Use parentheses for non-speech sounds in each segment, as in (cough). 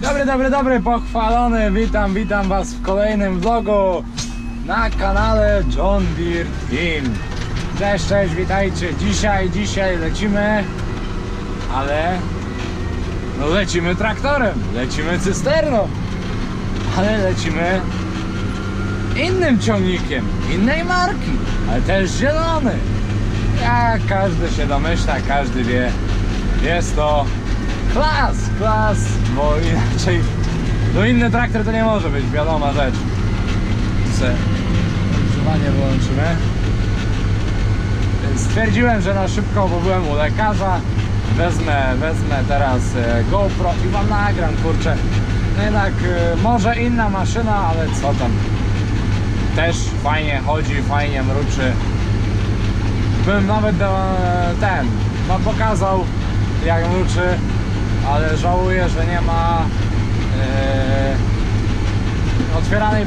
Dobry, dobry, dobry, pochwalony. Witam, witam Was w kolejnym vlogu na kanale John Deere Team. Cześć, cześć, witajcie. Dzisiaj, dzisiaj lecimy, ale no lecimy traktorem, lecimy cysterną, ale lecimy innym ciągnikiem, innej marki, ale też zielony. Jak każdy się domyśla, każdy wie, jest to klas, klas, bo inaczej, no inny traktor to nie może być, wiadoma rzecz. Se ogrzewanie wyłączymy. Stwierdziłem, że na szybko, bo byłem u lekarza, wezmę, wezmę teraz e, GoPro i wam nagram, kurczę. No jednak e, może inna maszyna, ale co tam. Też fajnie chodzi, fajnie mruczy. Bym nawet e, ten, no pokazał jak mruczy, ale żałuję, że nie ma e, otwieranej,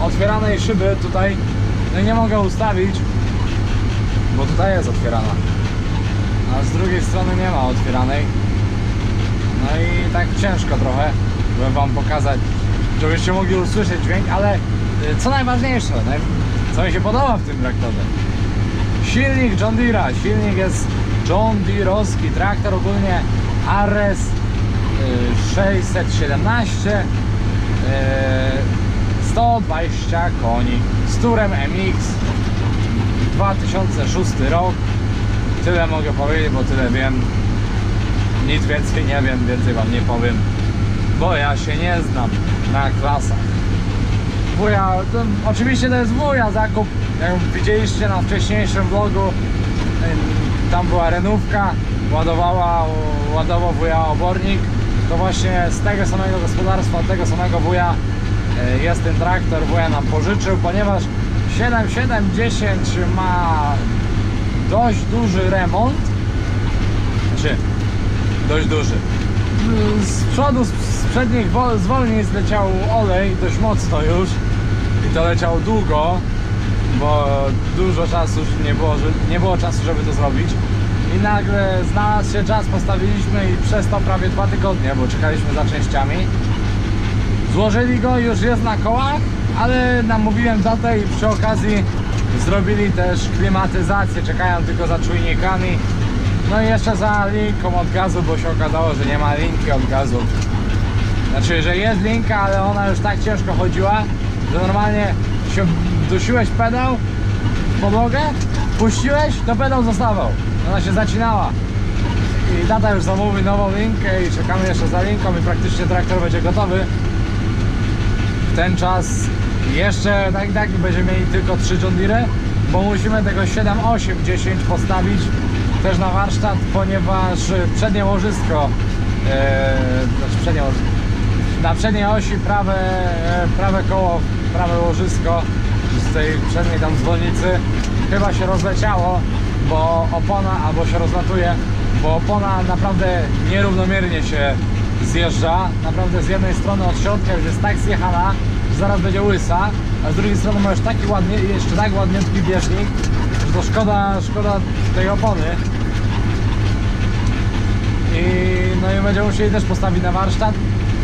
otwieranej szyby tutaj. No nie mogę ustawić, bo tutaj jest otwierana. A z drugiej strony nie ma otwieranej. No i tak ciężko trochę, żeby wam pokazać, żebyście mogli usłyszeć dźwięk, ale e, co najważniejsze, naj, co mi się podoba w tym traktorze. Silnik John Deere'a, silnik jest John Deere'owski, traktor ogólnie Ares y, 617 y, 120 koni. Z turem MX 2006 rok. Tyle mogę powiedzieć, bo tyle wiem. Nic więcej nie wiem, więcej wam nie powiem bo ja się nie znam na klasach. Wuja, to, oczywiście to jest wuja zakup, jak widzieliście na wcześniejszym vlogu, ym, tam była renówka, ładowała, ładował wuja obornik, to właśnie z tego samego gospodarstwa, od tego samego wuja e, jest ten traktor, wuja nam pożyczył, ponieważ 7710 ma dość duży remont, znaczy dość duży, z przodu, z przednich wo- zwolnień zleciał olej dość mocno już. I to leciał długo, bo dużo czasu nie było, nie było czasu, żeby to zrobić. I nagle znalazł się czas, postawiliśmy i przez to prawie dwa tygodnie, bo czekaliśmy za częściami. Złożyli go, już jest na kołach, ale namówiłem datę i przy okazji zrobili też klimatyzację, czekają tylko za czujnikami. No i jeszcze za linką od gazu, bo się okazało, że nie ma linki od gazu. Znaczy, że jest linka, ale ona już tak ciężko chodziła, że normalnie się dusiłeś pedał w podłogę, puściłeś, to pedał zostawał. Ona się zacinała. I tata już zamówi nową linkę i czekamy jeszcze za linką i praktycznie traktor będzie gotowy. W ten czas jeszcze tak i tak będziemy mieli tylko 3 John Deere, bo musimy tego 7, 8, 10 postawić też na warsztat, ponieważ przednie łożysko, e, znaczy przednie łożysko, na przedniej osi prawe, e, prawe koło, prawe łożysko z tej przedniej tam zwolnicy chyba się rozleciało, bo opona albo się rozlatuje, bo opona naprawdę nierównomiernie się zjeżdża. Naprawdę z jednej strony od środka już jest tak zjechana, że zaraz będzie łysa, a z drugiej strony ma już taki ładnie, jeszcze tak ładniutki bieżnik, że to szkoda, szkoda tej opony. I no i będziemy musieli też postawić na warsztat.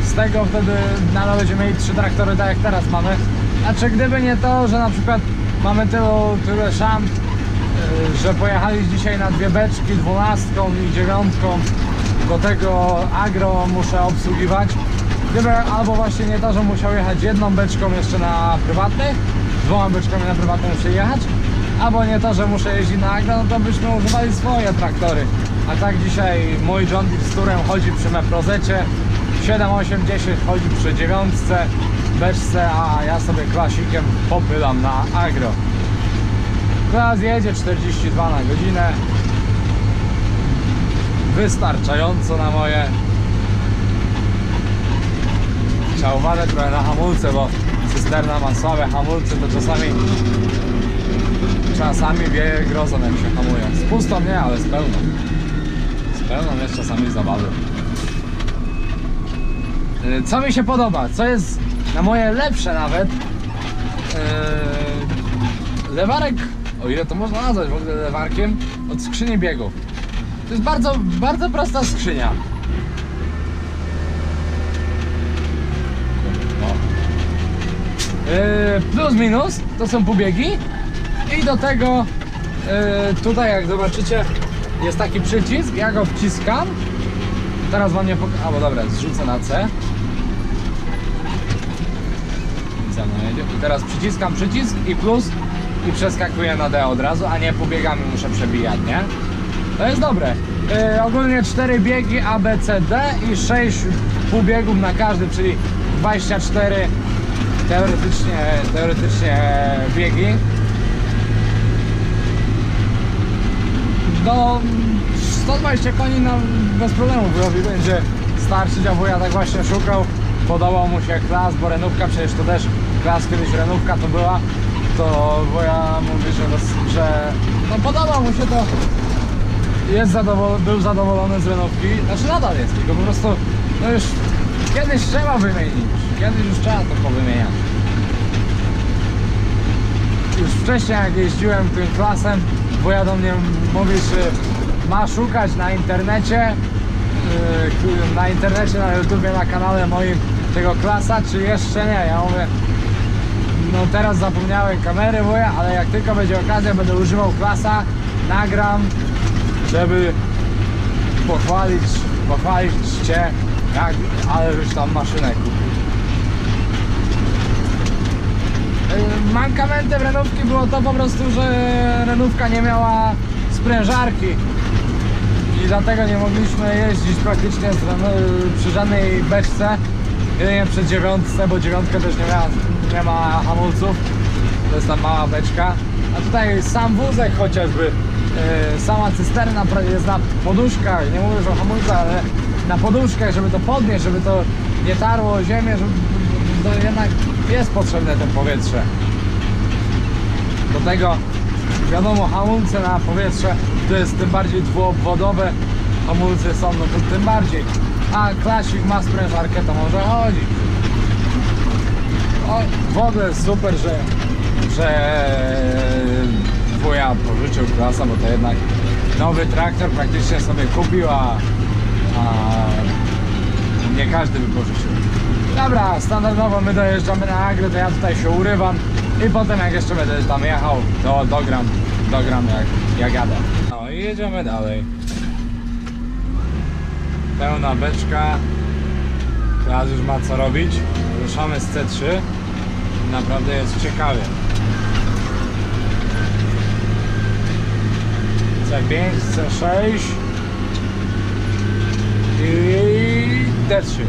Z tego wtedy nadal będziemy mieli trzy traktory tak jak teraz mamy. Znaczy gdyby nie to, że na przykład mamy tylu, tyle szant, że pojechali dzisiaj na dwie beczki, dwunastką i dziewiątką. Do tego agro muszę obsługiwać. Gdyby albo właśnie nie to, że musiał jechać jedną beczką jeszcze na prywatnych, dwoma beczkami na prywatnych muszę jechać, albo nie to, że muszę jeździć na agro, no to byśmy używali swoje traktory. A tak dzisiaj mój John Deere z turem chodzi przy Meprozecie, 7, 8, 10 chodzi przy dziewiątce, beczce, a ja sobie klasikiem popylam na agro. Klas jedzie 42 na godzinę. Wystarczająco na moje. Trzeba uważać trochę na hamulce, bo cysterna ma słabe hamulce, to czasami czasami wieje grozą jak się hamuje. Z pustą nie, ale z pełną. Z pełną jest czasami zabawy. Yy, Co mi się podoba, co jest na moje lepsze nawet, yy, lewarek, o ile to można nazwać w ogóle lewarkiem, od skrzyni biegu. To jest bardzo, bardzo prosta skrzynia. E, plus minus to są pobiegi. I do tego e, tutaj jak zobaczycie jest taki przycisk, ja go wciskam. Teraz wam nie pokażę, bo dobra, zrzucę na C. I teraz przyciskam przycisk i plus i przeskakuję na D od razu, a nie pobiegami muszę przebijać, nie? To jest dobre. Yy, ogólnie 4 biegi A, B, C, D i 6 półbiegów na każdy, czyli 24 teoretycznie, teoretycznie biegi. Do 120 koni nam bez problemu wyrobi będzie starczyć, a wuja tak właśnie szukał. Podobał mu się klas, bo renówka, przecież to też klas kiedyś renówka to była. To wuja mówi, że, roz- że no podoba mu się to. Jest zadowolony, był zadowolony z renówki, znaczy nadal jest, tylko po prostu no już kiedyś trzeba wymienić, kiedyś już trzeba to powymieniać. Już wcześniej jak jeździłem tym klasem, bo ja do mnie mówi, że ma szukać na internecie, yy, na internecie, na YouTubie, na kanale moim tego klasa, czy jeszcze nie, ja mówię no teraz zapomniałem kamery wuja, ale jak tylko będzie okazja, będę używał klasa, nagram, żeby pochwalić, pochwalić Cię, jak, ale już tam maszynę kupił. Mankamentem renówki było to po prostu, że renówka nie miała sprężarki. I dlatego nie mogliśmy jeździć praktycznie przy żadnej beczce. Jedynie przy dziewiątce, bo dziewiątka też nie, miała, nie ma hamulców. To jest ta mała beczka. A tutaj sam wózek chociażby. Yy, sama cysterna jest na poduszkach. Nie mówię, że o hamulcach, ale na poduszkach, żeby to podnieść, żeby to nie tarło o ziemię, żeby to jednak jest potrzebne to powietrze. Do tego wiadomo hamulce na powietrze to jest tym bardziej dwuobwodowe. Hamulce są no to tym bardziej. A klasik ma sprężarkę to może chodzić o, w ogóle super, że że wuja pożyczył klasa, bo to jednak nowy traktor praktycznie sobie kupił, a, a nie każdy by pożyczył. Dobra, standardowo my dojeżdżamy na Agry, to ja tutaj się urywam i potem jak jeszcze będę tam jechał, to dogram, dogram jak, jak jadę. No i jedziemy dalej. Pełna beczka. Teraz już ma co robić. Ruszamy z C3. Naprawdę jest ciekawie. C5, C6 i D3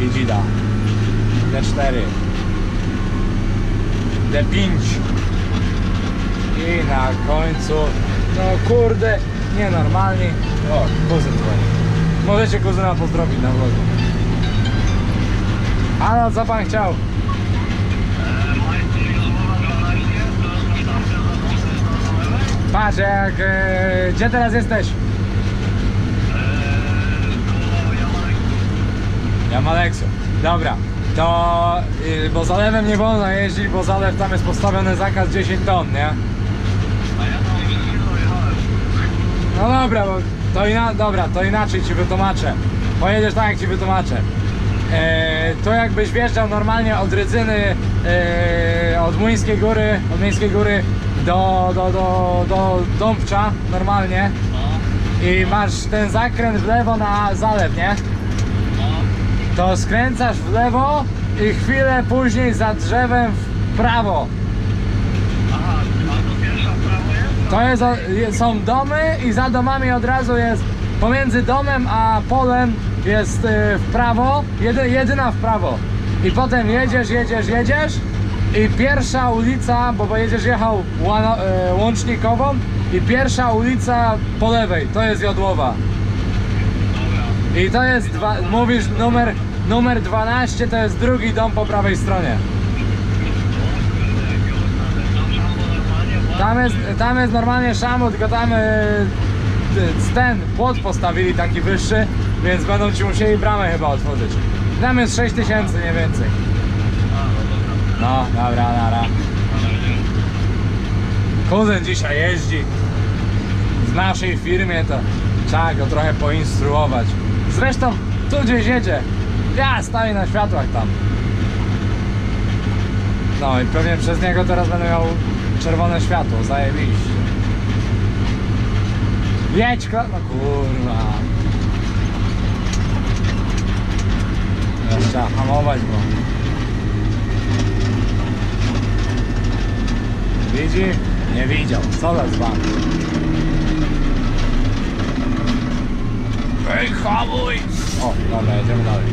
i Dzida D4 D5 i na końcu no kurde nienormalni o kuzyn dzwoni możecie kuzyna pozdrowić na vlogu a no co pan chciał patrz jak e, gdzie teraz jesteś Jamaleksu. Dobra, to y, bo zalewem nie wolno jeździć, bo zalew tam jest postawiony zakaz 10 ton, nie? No dobra, bo to ina dobra, to inaczej ci wytłumaczę. Pojedziesz tak jak ci wytłumaczę. E, to jakbyś wjeżdżał normalnie od Rydzyny, e, od Młyńskiej Góry, od Miejskiej Góry do, do, do, do Dąbcza normalnie i masz ten zakręt w lewo na zalew, nie? to skręcasz w lewo i chwilę później za drzewem w prawo. To jest, są domy i za domami od razu jest pomiędzy domem a polem jest y, w prawo, jedy, jedyna w prawo. I potem jedziesz, jedziesz, jedziesz i pierwsza ulica, bo będziesz jechał łano, y, łącznikową i pierwsza ulica po lewej, to jest Jodłowa. I to jest, dwa, mówisz numer, numer 12, to jest drugi dom po prawej stronie. Tam jest, tam jest normalnie szamot, tylko tam e, ten płot postawili taki wyższy, więc będą ci musieli bramę chyba otworzyć. Tam jest 6000 nie więcej. No, dobra, nara. Kuzyn dzisiaj jeździ w naszej firmie, to trzeba go trochę poinstruować. Zresztą tu gdzieś jedzie. Ja stoję na światłach tam. No i pewnie przez niego teraz będę miał czerwone światło, zajebiście. Jedź, kla... No kurwa. Teraz trzeba hamować, bo... Widzi? Nie widział. Co za dzban? Ej, hamuj! O, dobra, jedziemy dalej.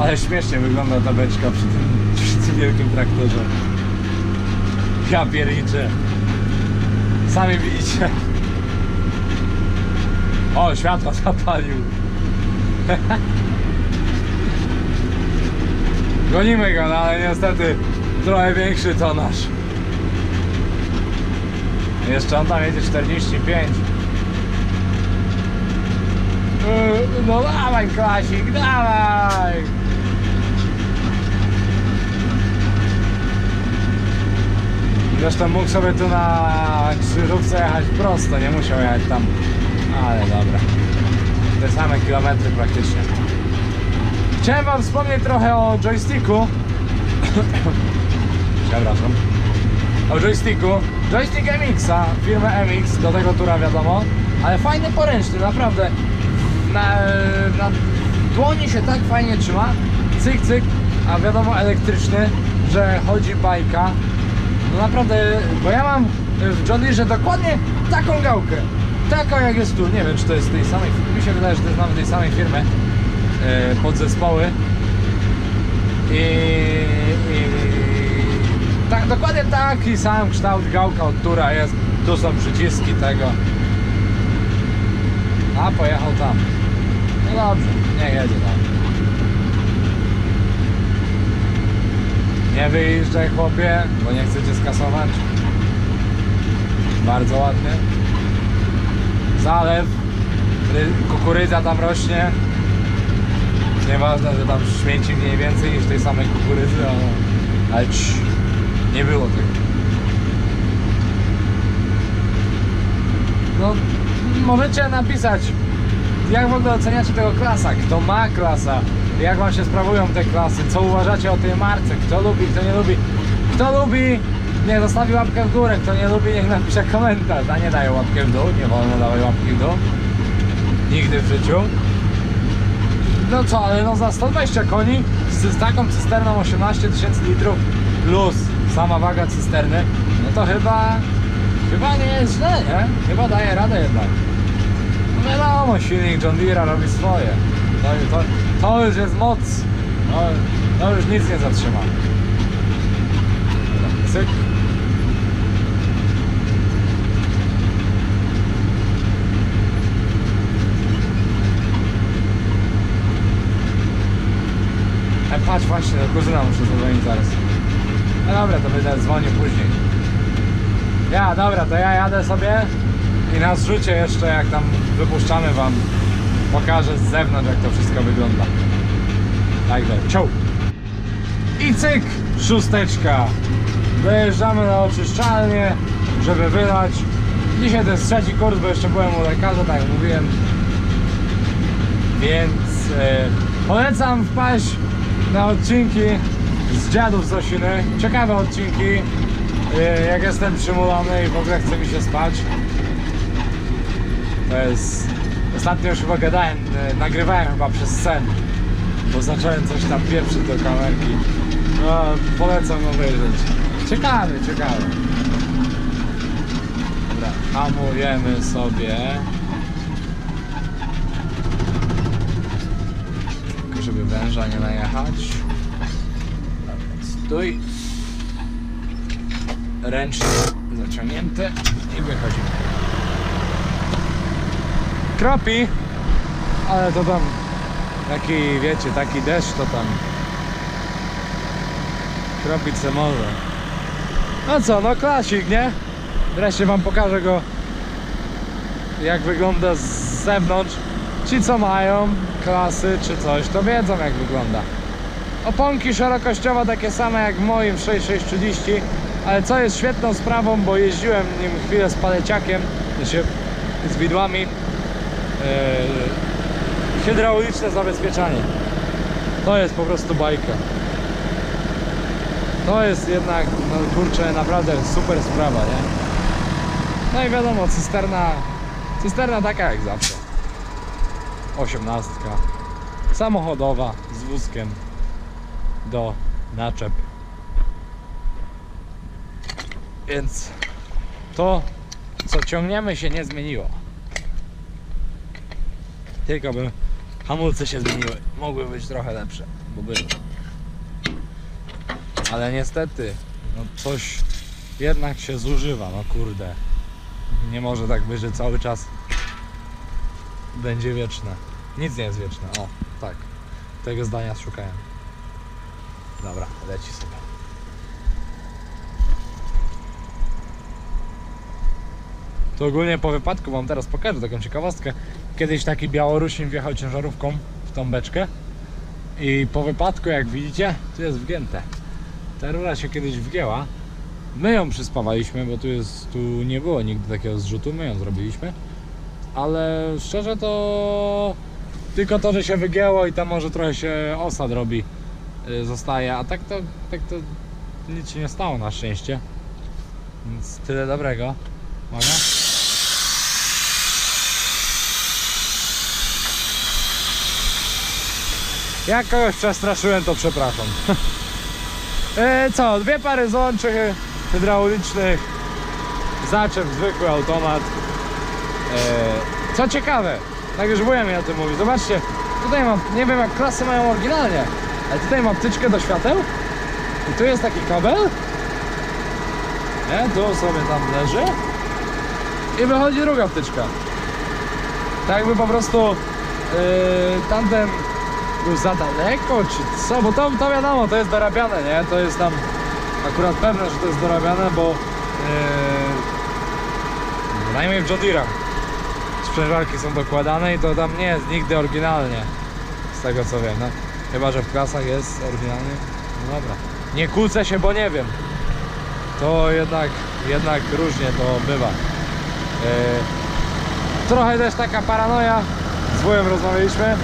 Ale śmiesznie wygląda ta beczka przy tym, przy tym wielkim traktorze. Ja pierniczę. Sami widzicie. O, światło zapalił. (laughs) Gonimy go, no ale niestety trochę większy tonaż. Jeszcze on tam jedzie 45. Yy, No dawaj klasik, dawaj! Zresztą mógł sobie tu na krzyżówce jechać prosto, nie musiał jechać tam. Ale dobra. Te same kilometry praktycznie. Chciałem wam wspomnieć trochę o joysticku. (coughs) Przepraszam. O joysticku. Joystick MX-a, firmy MX, do tego tura wiadomo. Ale fajny poręczny, naprawdę. Na, na dłoni się tak fajnie trzyma. Cyk, cyk. A wiadomo elektryczny, że chodzi bajka. No naprawdę, bo ja mam w John Deere dokładnie taką gałkę. Taką jak jest tu. Nie wiem, czy to jest tej samej. Mi się wydaje, że to jest nawet tej samej firmy. E, podzespoły. I, i tak, dokładnie taki sam kształt gałka od tura jest. Tu są przyciski tego. A pojechał tam. No dobrze, nie jedzie tam. Wyjeżdżaj chłopie, bo nie chcecie skasować. Bardzo ładnie. Zalew. ry- Kukurydza tam rośnie. Nieważne, że tam śmieci mniej więcej niż tej samej kukurydzy, ale, ale cii, nie było tego. No, możecie napisać, jak w ogóle oceniacie tego klasa, kto ma klasa, jak wam się sprawują te klasy, co uważacie o tej marce, kto lubi, kto nie lubi. Kto lubi, niech zostawi łapkę w górę, kto nie lubi, niech napisze komentarz, a nie daje łapkę w dół, nie wolno dawać łapki w dół. Nigdy w życiu. No co, ale no za 120 koni z, z taką cysterną 18 tysięcy litrów plus sama waga cysterny, no to chyba chyba nie jest źle, nie? Chyba daje radę jednak. No wiadomo, silnik John Deere robi swoje. To, to, to już jest moc. To, to już nic nie zatrzyma. Cyk. E, patrz właśnie, do kuzyna muszę zadzwonić zaraz. No dobra, to będę dzwonił później. Ja, dobra, to ja jadę sobie i na zrzucie jeszcze jak tam wypuszczamy wam pokażę z zewnątrz jak to wszystko wygląda. Także, ciao! I cyk, szósteczka. Dojeżdżamy na oczyszczalnię, żeby wylać. Dzisiaj to jest trzeci kurs, bo jeszcze byłem u lekarza, tak jak mówiłem. Więc e, polecam wpaść na odcinki z dziadów z Osiny. Ciekawe odcinki. E, jak jestem przymulony i w ogóle chce mi się spać. To jest... Ostatnio już chyba gadałem, e, nagrywałem chyba przez sen. Bo zacząłem coś tam pieprzyć do kamerki. No, polecam obejrzeć. Ciekawe, ciekawe. Dobra, hamujemy sobie. Tylko żeby węża nie najechać. Stój. Ręcznie zaciągnięte i wychodzimy. Kropi, ale to tam taki, wiecie, taki deszcz to tam kropić se może. No co, no klasik, nie? Wreszcie wam pokażę go jak wygląda z zewnątrz. Ci co mają klasy czy coś, to wiedzą jak wygląda. Oponki szerokościowo takie same jak w moim 6630, ale co jest świetną sprawą, bo jeździłem nim chwilę z paleciakiem, znaczy z widłami. Yy, hydrauliczne zabezpieczanie. To jest po prostu bajka. To jest jednak, no kurczę, naprawdę super sprawa, nie? No i wiadomo, cysterna, cysterna taka jak zawsze. Osiemnastka. Samochodowa, z wózkiem do naczep. Więc to, co ciągniemy się nie zmieniło. Tylko by hamulce się zmieniły. Mogły być trochę lepsze, bo były. Ale niestety, no coś jednak się zużywa, no kurde. Nie może tak być, że cały czas będzie wieczne. Nic nie jest wieczne, o, tak. Tego zdania szukałem. Dobra, leci sobie. To ogólnie po wypadku wam teraz pokażę taką ciekawostkę. Kiedyś taki Białorusin wjechał ciężarówką w tą beczkę i po wypadku, jak widzicie, tu jest wgięte. Ta rura się kiedyś wgięła. My ją przyspawaliśmy, bo tu jest, tu nie było nigdy takiego zrzutu, my ją zrobiliśmy. Ale szczerze to tylko to, że się wygięło i tam może trochę się osad robi, y, zostaje, a tak to, tak to nic się nie stało na szczęście. Więc tyle dobrego. Uwaga. Jak kogoś przestraszyłem, to przepraszam. (laughs) e, co, dwie pary złączy hydraulicznych, zaczep, zwykły automat. E, co ciekawe, tak już byłem mi o tym mówić, zobaczcie, tutaj mam, nie wiem jak klasy mają oryginalnie, ale tutaj mam wtyczkę do świateł i tu jest taki kabel. Nie, tu sobie tam leży i wychodzi druga wtyczka. Tak jakby po prostu yy, tamten był za daleko, czy co? Bo to, to wiadomo, to jest dorabiane, nie? To jest tam akurat pewne, że to jest dorabiane, bo yy, przynajmniej w Deere'ach sprzężarki są dokładane i to tam nie jest nigdy oryginalnie. Z tego co wiem, no. Chyba, że w klasach jest oryginalnie. No dobra. Nie kłócę się, bo nie wiem. To jednak, jednak różnie to bywa. Yy, trochę też taka paranoja. Z wujem rozmawialiśmy.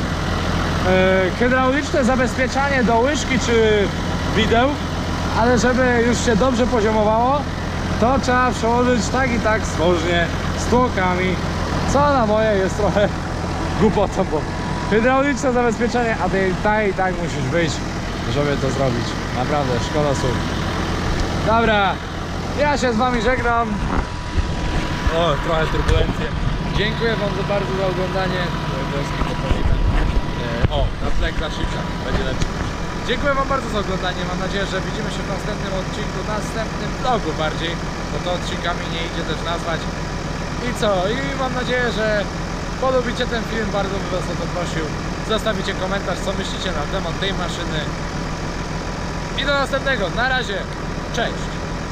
Yy, hydrauliczne zabezpieczanie do łyżki czy wideł, ale żeby już się dobrze poziomowało, to trzeba przełożyć tak i tak zwożnie z tłokami, co na moje jest trochę (laughs) głupotą, bo hydrauliczne zabezpieczenie, a ty tak i tak musisz wyjść, żeby to zrobić. Naprawdę, szkoda słów. Dobra, ja się z wami żegnam. O, trochę turbulencje. Dziękuję wam za bardzo za oglądanie. E, O, na tle klasika, będzie lepiej. Dziękuję wam bardzo za oglądanie. Mam nadzieję, że widzimy się w następnym odcinku, następnym vlogu bardziej, bo to odcinkami nie idzie też nazwać. I co? I mam nadzieję, że polubicie ten film, bardzo bym was o to prosił. Zostawicie komentarz, co myślicie na temat tej maszyny. I do następnego. Na razie. Cześć.